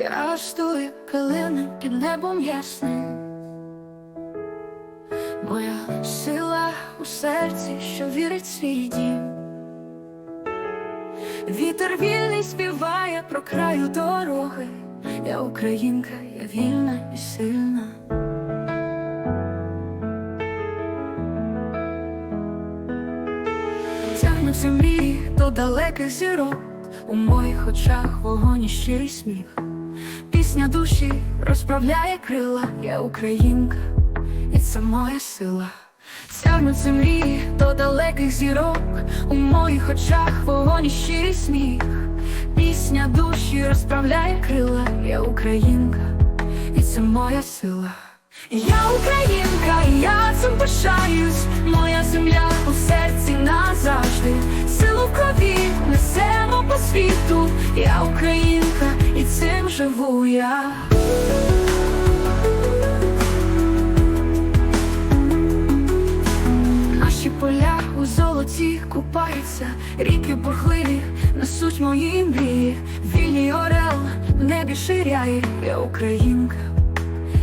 Я як калина під небом ясним. Моя сила у серці, що вірить свій дім. Вітер вільний співає про краю дороги. Я українка, я вільна і сильна. Тягнуться мрії до далеких зірок, у моїх очах вогонь і щирий сміх. Пісня душі розправляє крила, я українка, і це моя сила. Тягнуться мрії до далеких зірок, у моїх очах вогонь і щирий сміх. Пісня душі розправляє крила, я українка, і це моя сила. Я українка, і я цим пишаюсь, моя земля у серці назавжди, силу в крові несемо по світу, я українка, я. Наші поля у золоті купаються, ріки бурхливі несуть мої мрії, вільний орел в небі ширяє, я українка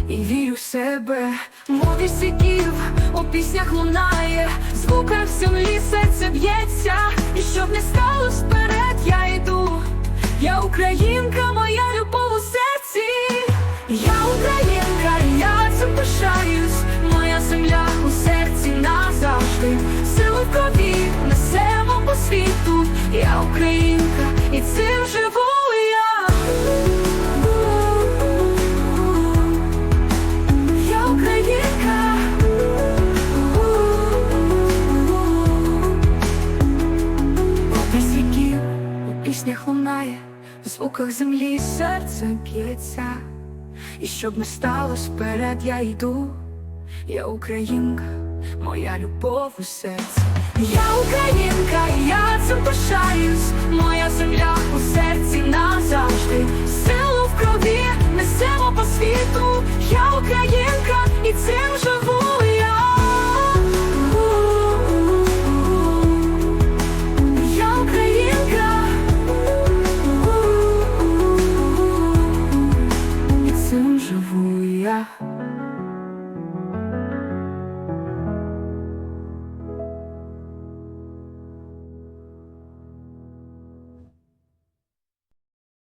і вірю в себе, мові сіків у піснях лунає, звука в землі серце б'ється, і щоб не стало вперед, я йду. Я українка, моя пишаюсь, моя земля у серці назавжди, силу в крові несемо по світу, я українка, і цим живу я. Я українка. Без віків у піснях лунає, в звуках землі серце б'ється. І щоб не сталося вперед, я йду. Я українка, моя любов у серці.